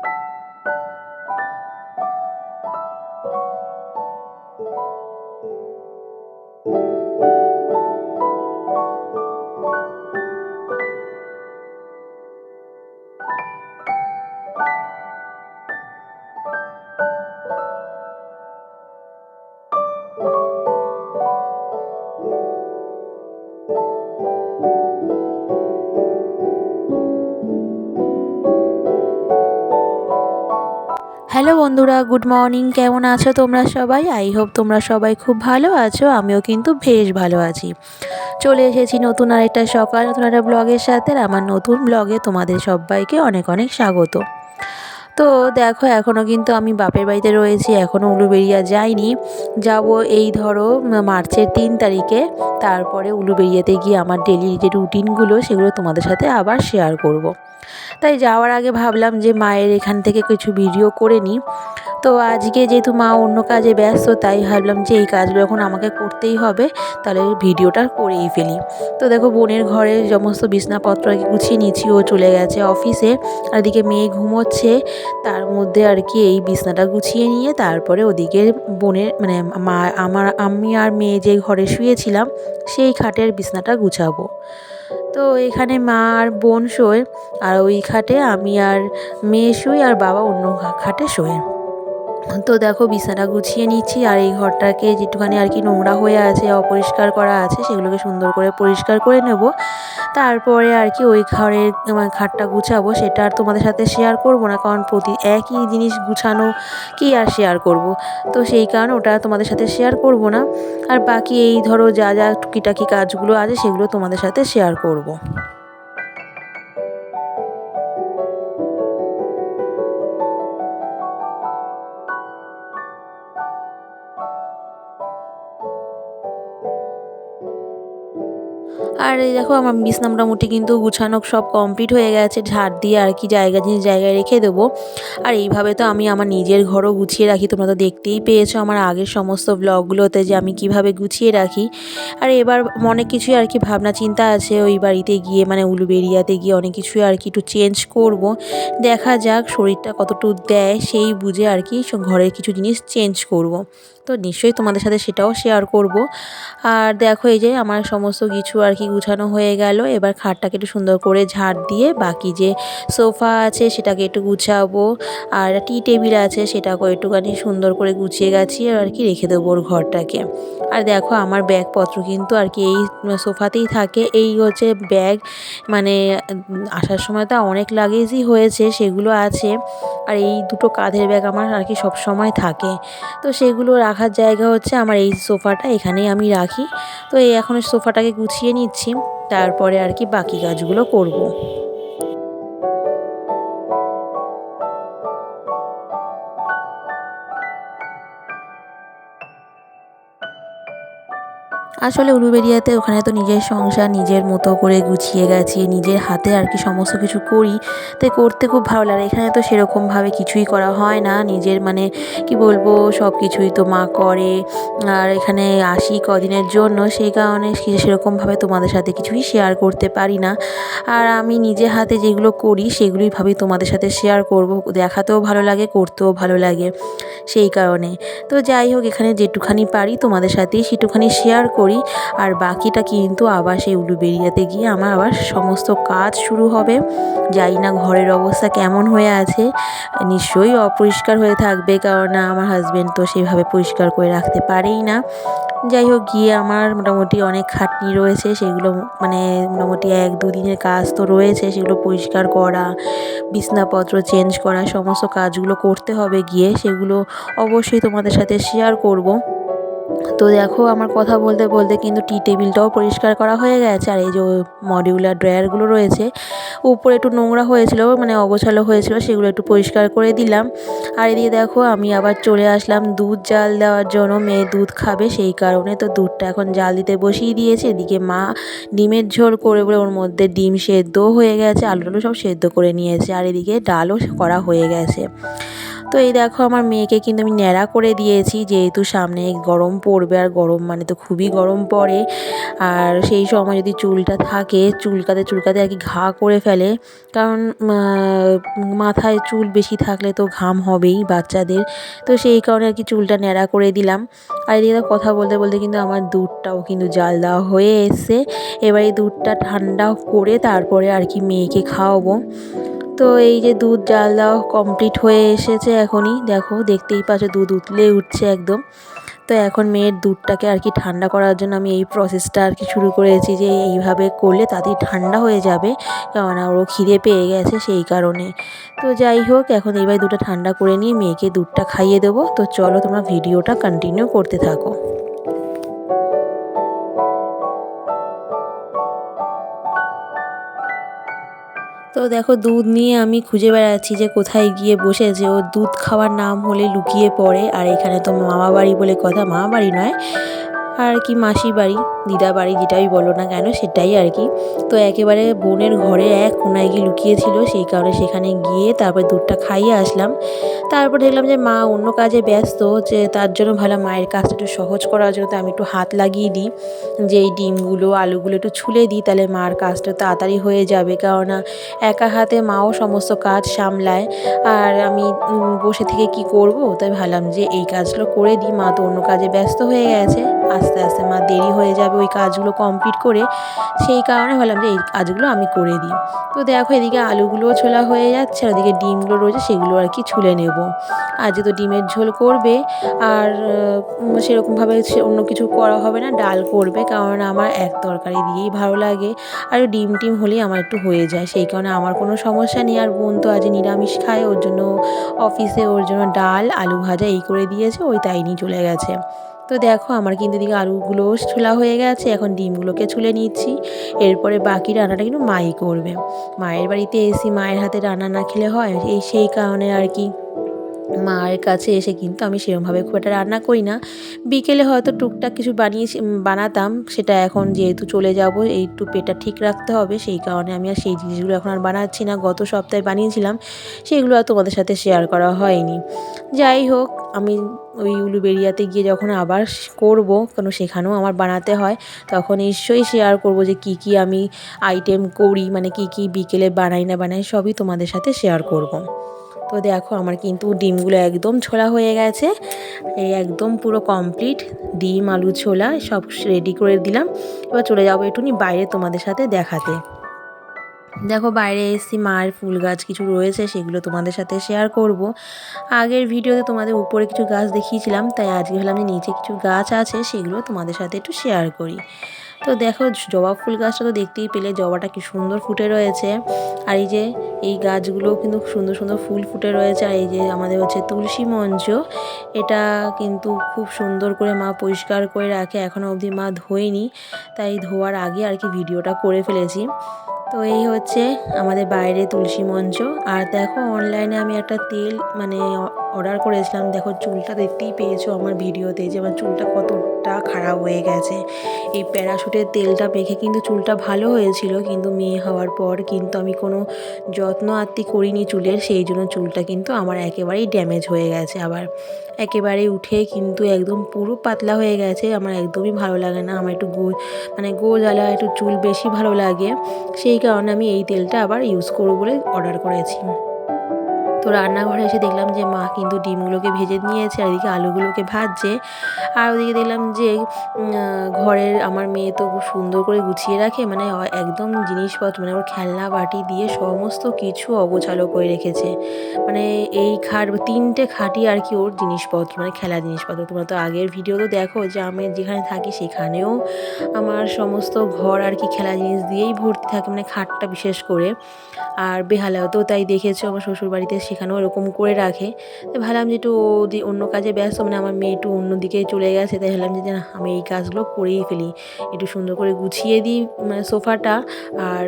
you বন্ধুরা good morning কেমন আছো তোমরা সবাই? আই হোপ তোমরা সবাই খুব ভালো আছো, আমিও কিন্তু বেশ ভালো আছি। চলে এসেছি নতুন আরেকটা সকাল, নতুন একটা ব্লগের সাথে, আর আমার নতুন ব্লগে তোমাদের সবাইকে অনেক অনেক স্বাগত। তো দেখো এখনও কিন্তু আমি বাপের বাড়িতে রয়েছি এখনও উলুবেড়িয়া যাইনি। যাব এই ধরো, মার্চের তিন তারিখে, তারপরে উলুবেড়িয়াতে গিয়ে আমার ডেলি যে রুটিনগুলো সেগুলো তোমাদের সাথে আবার শেয়ার করব। তাই যাওয়ার আগে ভাবলাম যে মায়ের এখান থেকে কিছু ভিডিও করে নিই তো আজকে যেহেতু মা অন্য কাজে ব্যস্ত, তাই ভাবলাম যে এই কাজগুলো এখন আমাকে করতেই হবে, তাহলে ভিডিওটা করেই ফেলি। তো দেখো বোনের ঘরে সমস্ত বিছনাপত্র গুছিয়ে নিচ্ছি ও চলে গেছে অফিসে আর এদিকে মেয়ে ঘুমোচ্ছে, তার মধ্যে আর কি এই বিছনাটা গুছিয়ে নিয়ে তারপরে ওদিকে বোনের মানে মা, আমার, আমি আর মেয়ে যে ঘরে শুয়েছিলাম, সেই খাটের বিছনাটা গুছাবো। তো এখানে মা আর বোন শোয় আর ওই খাটে আমি আর মেয়ে শুই আর বাবা অন্য খাটে শোয়। তো দেখো বিছানা গুছিয়ে নিচ্ছি আর এই ঘরটাকে যেটুখানি আর কি নোংরা হয়ে আছে, অপরিষ্কার করা আছে, সেগুলোকে সুন্দর করে পরিষ্কার করে নেব। তারপরে আর কি ওই ঘরের খাটটা গুছাবো, সেটা আর তোমাদের সাথে শেয়ার করব না, কারণ প্রতি একই জিনিস গুছানো কি আর শেয়ার করব? তো সেই কারণে ওটা তোমাদের সাথে শেয়ার করব না। আর বাকি এই ধরো যা যা টুকিটাকি কাজগুলো আছে, সেগুলো তোমাদের সাথে শেয়ার করব। আর এই দেখো আমার বিছনা মোটামুটি কিন্তু গুছানো সব কমপ্লিট হয়ে গেছে। ঝাড় দিয়ে আর কি জায়গা জিনিস জায়গায় রেখে দেবো। আর এইভাবে তো আমি আমার নিজের ঘরও গুছিয়ে রাখি। তোমরা তো দেখতেই পেয়েছ আমার আগের সমস্ত ব্লগগুলোতে যে আমি কীভাবে গুছিয়ে রাখি। আর এবার অনেক কিছুই আর কি ভাবনা চিন্তা আছে। ওই বাড়িতে গিয়ে মানে উলুবেরিয়াতে গিয়ে অনেক কিছুই আর কি একটু চেঞ্জ করব। দেখা যাক শরীরটা কতটুকু দেয়, সেই বুঝে আর কি ঘরের কিছু জিনিস চেঞ্জ করব। তো নিশ্চয়ই তোমাদের সাথে সেটাও শেয়ার করব। আর দেখো এই যে আমার সমস্ত কিছু আর কি গুছানো হয়ে গেল। এবার খাটটাকে একটু সুন্দর করে ঝাড় দিয়ে বাকি যে সোফা আছে সেটাকে একটু গুছাবো। আর টি টেবিল আছে সেটাকেও একটুখানি সুন্দর করে গুছিয়ে গাছিয়ে আর কি রেখে দেবো ওর ঘরটাকে। আর দেখো আমার ব্যাগপত্র কিন্তু আর কি এই সোফাতেই থাকে। এই হচ্ছে ব্যাগ মানে আসার সময় তো অনেক লাগেজই হয়েছে, সেগুলো আছে। আর এই দুটো কাঁধের ব্যাগ আমার আর কি সব সময় থাকে। তো সেগুলো রাখার জায়গা হচ্ছে আমার এই সোফাটা, এখানেই আমি রাখি তো এই এখন সোফাটাকে গুছিয়ে নিচ্ছি, তারপরে আর কি বাকি কাজগুলো করব। আসলে উলুবেরিয়াতে ওখানে তো নিজের সংসার, নিজের মতো করে গুছিয়ে গেছি, নিজের হাতে আর কি সমস্ত কিছু করি। তাই করতে খুব ভালো লাগে। এখানে তো সেরকমভাবে কিছুই করা হয় না। নিজের মানে কি বলব সব কিছুই তো মা করে। আর এখানে আসি কদিনের জন্য। সেই কারণে সেরকমভাবে তোমাদের সাথে কিছুই শেয়ার করতে পারি না। আর আমি নিজে হাতে যেগুলো করি, সেগুলোই ভাবি তোমাদের সাথে শেয়ার করব। দেখাতেও ভালো লাগে, করতেও ভালো লাগে সেই কারণে। তো যাই হোক, এখানে যেটুখানি পারি তোমাদের সাথেই সেটুখানি শেয়ার করি। আর বাকিটা কিন্তু আবার সেই উলুবেরিয়াতে গিয়ে আমার আবার সমস্ত কাজ শুরু হবে। জানি না ঘরের অবস্থা কেমন হয়ে আছে। নিশ্চয়ই অপরিষ্কার হয়ে থাকবে কারণ আমার হাজব্যান্ড তো সেইভাবে পরিষ্কার করে রাখতে পারেই না। যাই হোক, গিয়ে আমার মোটামুটি অনেক খাটনি রয়েছে, সেগুলো মানে মোটামুটি এক দুদিনের কাজ তো রয়েছে, সেগুলো পরিষ্কার করা, বিছনাপত্র চেঞ্জ করা, সমস্ত কাজগুলো করতে হবে গিয়ে, সেগুলো অবশ্যই তোমাদের সাথে শেয়ার করব। তো দেখো আমার কথা বলতে বলতে কিন্তু টি টেবিলটাও পরিষ্কার করা হয়ে গেছে, আর এই যে মডিউলার ড্রয়ারগুলো রয়েছে, উপরে একটু নোংরা হয়েছিল মানে অগোছালো হয়েছিল, সেগুলো একটু পরিষ্কার করে দিলাম। আর এদিকে দেখো আমি আবার চলে আসলাম দুধ জাল দেওয়ার জন্য, মেয়ে দুধ খাবে সেই কারণে, তো দুধটা এখন জাল দিতে বসিয়ে দিয়েছে, এদিকে মা ডিমের ঝোল করে বলে ওর মধ্যে ডিম সেদ্ধ হয়ে গেছে আলু টালু সব সেদ্ধ করে নিয়েছে, আর এদিকে ডালও করা হয়ে গেছে। তো এই দেখো আমার মেয়েকে কিন্তু আমি ন্যাড়া করে দিয়েছি, যেহেতু সামনে গরম পড়বে আর গরম মানে তো খুবই গরম পড়ে। আর সেই সময় যদি চুলটা থাকে, চুলকাতে চুলকাতে আর কি ঘা করে ফেলে, কারণ মাথায় চুল বেশি থাকলে তো ঘাম হবেই বাচ্চাদের। তো সেই কারণে আর কি চুলটা ন্যাড়া করে দিলাম। আর এদিকে কথা বলতে বলতে কিন্তু আমার দুধটাও কিন্তু জাল দেওয়া হয়ে এসছে। এবার এই দুধটা ঠান্ডা করে তারপরে আর কি মেয়েকে খাওয়াবো। তো এই যে দুধ জাল দেওয়া কমপ্লিট হয়ে এসেছে এখনই। দেখো, দেখতেই পাচ্ছ, দুধ উতলে উঠছে একদম। তো এখন মেয়ের দুধটাকে আর কি ঠান্ডা করার জন্য আমি এই প্রসেসটা আর কি শুরু করেছি যে এইভাবে করলে তাতেই ঠান্ডা হয়ে যাবে, কেননা ওরও খিদে পেয়ে গেছে সেই কারণে। তো যাই হোক, এখন এইবার দুধটা ঠান্ডা করে নিয়ে মেয়েকে দুধটা খাইয়ে দেবো। তো চলো তোমরা ভিডিওটা কন্টিনিউ করতে থাকো। তো দেখো দুধ নিয়ে আমি খুঁজে বেড়াচ্ছি যে কোথায় গিয়ে বসেছে ও দুধ খাওয়ার নাম হলে লুকিয়ে পড়ে। আর এখানে তো মামা বাড়ি বলে কথা মামা বাড়ি নয়, আর কি মাসি বাড়ি। দিদা বাড়ি যেটাই বলো না কেন, সেটাই আর কি। তো একেবারে বোনের ঘরে এক কোনায় গিয়ে লুকিয়েছিল, সেই কারণে সেখানে গিয়ে তারপর দুধটা খাইয়ে আসলাম। তারপর দেখলাম যে মা অন্য কাজে ব্যস্ত, যে তার জন্য ভালো মায়ের কাজটা একটু সহজ করার জন্য আমি একটু হাত লাগিয়ে দিই। যে এই ডিমগুলো, আলুগুলো একটু ছুলে দিই, তাহলে মার কাজটা তাড়াতাড়ি হয়ে যাবে। কেননা একা হাতে মাও সমস্ত কাজ সামলায়। আর আমি বসে থেকে কি করব? তাই ভাবলাম যে এই কাজগুলো করে দিই। মা তো অন্য কাজে ব্যস্ত হয়ে গেছে। আস্তে আস্তে মা দেরি হয়ে যাবে ওই কাজগুলো কমপ্লিট করে সেই কারণে ভাবলাম যে এই কাজগুলো আমি করে দিই। তো দেখো এদিকে আলুগুলোও ছোলা হয়ে যাচ্ছে, আর ওদিকে ডিমগুলো রয়েছে, সেগুলো আর কি ছুলে নেব। আর যেহেতু ডিমের ঝোল করবে, আর সেরকমভাবে অন্য কিছু করা হবে না, ডাল করবে, কারণ আমার এক তরকারি দিয়েই ভালো লাগে। আর ডিম টিম হলেই আমার একটু হয়ে যায়, সেই কারণে আমার কোনো সমস্যা নেই। আর বোন তো আজ নিরামিষ খায়, ওর জন্য অফিসে ওর জন্য ডাল, আলু ভাজা এই করে দিয়েছে, ওই তাই নিয়ে চলে গেছে। তো দেখো, আমার কিন্তু দিকে আলুগুলোও ছোলা হয়ে গেছে, এখন ডিমগুলোকে ছুলে নিচ্ছি। এরপরে বাকি রান্নাটা কিন্তু মাই করবে। মায়ের বাড়িতে এসি মায়ের হাতে রান্না না খেলে হয়, এই সেই কারণে আর কি। মায়ের কাছে এসে কিন্তু আমি সেরকমভাবে খুব একটা রান্না করি না। বিকেলে হয়তো টুকটাক কিছু বানিয়েছি বানাতাম, সেটা এখন যেহেতু চলে যাব এই একটু পেটটা ঠিক রাখতে হবে, সেই কারণে আমি আর সেই জিনিসগুলো এখন আর বানাচ্ছি না। গত সপ্তাহে বানিয়েছিলাম, সেগুলো আর তোমাদের সাথে শেয়ার করা হয়নি। যাই হোক, আমি ওই উলুবেরিয়াতে গিয়ে যখন আবার করব, কেন সেখানেও আমার বানাতে হয়, তখন নিশ্চয়ই শেয়ার করব যে কি কি আমি আইটেম করি মানে কি কি বিকেলে বানাই না বানাই, সবই তোমাদের সাথে শেয়ার করব। তো দেখো আমার কিন্তু ডিমগুলো একদম ছোলা হয়ে গেছে, এই একদম পুরো কমপ্লিট ডিম, আলু ছোলা সব রেডি করে দিলাম এবার চলে যাব একটুনি বাইরে তোমাদের সাথে দেখাতে দেখো বাইরে এসেছি মায়ের ফুল গাছ কিছু রয়েছে, সেগুলো তোমাদের সাথে শেয়ার করব। আগের ভিডিওতে তোমাদের উপরে কিছু গাছ দেখিয়েছিলাম, তাই আজকে ভাবলাম যে নিচে কিছু গাছ আছে, সেগুলো তোমাদের সাথে একটু শেয়ার করি। তো দেখো, জবা ফুল গাছটা তো দেখতেই পেলে, জবাটা কি সুন্দর ফুটে রয়েছে। আর এই যে, এই গাছগুলো কিন্তু সুন্দর সুন্দর ফুল ফুটে রয়েছে। আর এই যে, আমাদের হচ্ছে তুলসী মঞ্চ, এটা কিন্তু খুব সুন্দর করে মা পরিষ্কার করে রাখে। এখনও অবধি মা ধোয়নি, তাই ধোয়ার আগে আর কি ভিডিওটা করে ফেলেছি। তো এই হচ্ছে আমাদের বাইরে তুলসী মঞ্চ। আর দেখো অনলাইনে আমি একটা তেল মানে অর্ডার করেছিলাম। দেখো চুলটা দেখতেই পেয়েছ আমার ভিডিওতে যে আমার চুলটা কতটা খারাপ হয়ে গেছে। এই প্যারাশুটের তেলটা মেখে কিন্তু চুলটা ভালো হয়েছিল, কিন্তু মেয়ে হওয়ার পর কিন্তু আমি কোনো যত্ন আত্মি করিনি চুলের, সেই জন্য চুলটা কিন্তু আমার একেবারেই ড্যামেজ হয়ে গেছে। আবার একেবারে উঠে কিন্তু একদম পুরো পাতলা হয়ে গেছে, আমার একদমই ভালো লাগে না। আমার একটু গো মানে গোজালা, একটু চুল বেশি ভালো লাগে। সেই কারণে আমি এই তেলটা আবার ইউজ করব বলে অর্ডার করেছি। তো রান্নাঘরে এসে দেখলাম যে মা কিন্তু ডিমগুলোকে ভেজে নিয়েছে, আর এদিকে আলুগুলোকে ভাজছে। আর ওদিকে দেখলাম যে ঘরের আমার মেয়ে তো খুব সুন্দর করে গুছিয়ে রাখে মানে একদম জিনিসপত্র মানে ওর খেলনা, বাটি দিয়ে সমস্ত কিছু অগোছালো করে রেখেছে। মানে এই খাট, তিনটে খাটি আর কি ওর জিনিসপত্র মানে খেলা জিনিসপত্র। তোমরা তো আগের ভিডিও তো দেখো যে, আমি যেখানে থাকি সেখানেও আমার সমস্ত ঘর আর কি খেলা জিনিস দিয়েই ভর্তি থাকে মানে খাটটা বিশেষ করে। আর বেহালাতেও তাই দেখেছ, আমার শ্বশুর শ্বশুরবাড়িতে সেখানেও এরকম করে রাখে। তাই ভাবলাম যে একটু অন্য কাজে ব্যস্ত মানে আমার মেয়ে একটু অন্যদিকে চলে গেছে, তাই ভাবলাম যে, না, আমি এই কাজগুলো করেই ফেলি। একটু সুন্দর করে গুছিয়ে দিই মানে সোফাটা আর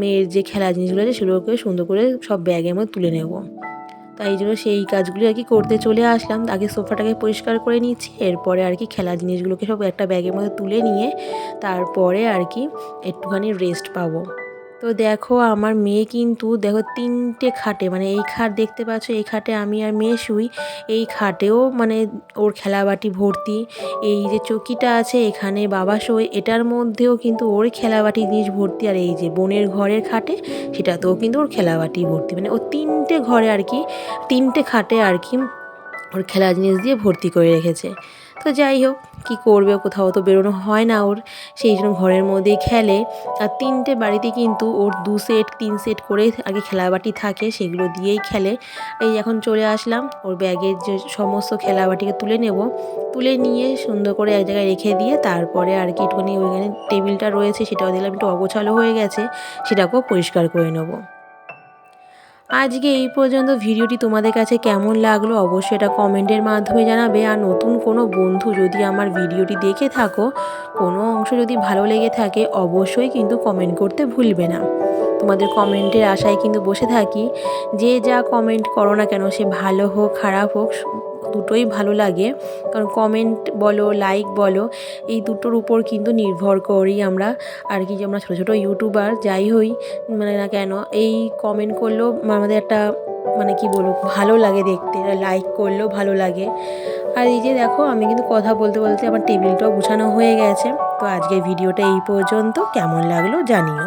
মেয়ের যে খেলা জিনিসগুলো আছে, সেগুলোকে সুন্দর করে সব ব্যাগের মধ্যে তুলে নেব। তাই জন্য সেই কাজগুলি আর কি করতে চলে আসলাম। আগে সোফাটাকে পরিষ্কার করে নিচ্ছি, এরপরে আর কি খেলা জিনিসগুলোকে সব একটা ব্যাগের মধ্যে তুলে নিয়ে তারপরে আর কি একটুখানি রেস্ট পাবো। তো দেখো আমার মেয়ে কিন্তু, দেখো তিনটে খাটে মানে এই খাট দেখতে পাচ্ছ, এই খাটে আমি আর মেয়ে শুই, এই খাটেও মানে ওর খেলাবাটি ভর্তি, এই যে চকিটা আছে এখানে বাবা শোয়, এটার মধ্যেও কিন্তু ওর খেলাবাটি জিনিস ভর্তি, আর এই যে বোনের ঘরের খাটে সেটাতেও কিন্তু ওর খেলাবাটি ভর্তি মানে ও তিনটে ঘরে আর কি, তিনটে খাটে আর কি ওর খেলা জিনিস দিয়ে ভর্তি করে রেখেছে। তো যাই হোক, কী করবে কোথাও তো বেরোনো হয় না ওর। সেই জন্য ঘরের মধ্যেই খেলে। আর তিনটে বাড়িতে কিন্তু ওর দু সেট তিন সেট করে আগে খেলাবাটি থাকে, সেগুলো দিয়েই খেলে। এই এখন চলে আসলাম, ওর ব্যাগের যে সমস্ত খেলাবাটিকে তুলে নেব। তুলে নিয়ে সুন্দর করে এক জায়গায় রেখে দিয়ে তারপরে আর কি একটুখানি ওইখানে টেবিলটা রয়েছে, সেটাও দেখলাম একটু অগোছালো হয়ে গেছে, সেটাকেও পরিষ্কার করে নেব। আজকে এই পর্যন্ত ভিডিওটি তোমাদের কাছে কেমন লাগল অবশ্যই এটা কমেন্টের মাধ্যমে জানাবে। আর নতুন কোনো বন্ধু যদি আমার ভিডিওটি দেখে থাকো, কোনো অংশ যদি ভালো লেগে থাকে, অবশ্যই কিন্তু কমেন্ট করতে ভুলবে না। তোমাদের কমেন্টের আশায় কিন্তু বসে থাকি। যে যা কমেন্ট করো না কেন, সে ভালো হোক, খারাপ হোক দুটোই ভালো লাগে। কারণ কমেন্ট বলো লাইক বলো, এই দুটোর উপর কিন্তু নির্ভর করি আমরা। আর কি যে আমরা ছোটো ছোটো ইউটিউবার যাই হই মানে না কেন, এই কমেন্ট করলেও আমাদের একটা মানে কি বলব, ভালো লাগে দেখতে লাইক করলেও ভালো লাগে। আর এই যে দেখো, আমি কিন্তু কথা বলতে বলতে আমার টেবিলটাও গুছানো হয়ে গেছে। তো আজকের ভিডিওটা এই পর্যন্ত। কেমন লাগল জানিও।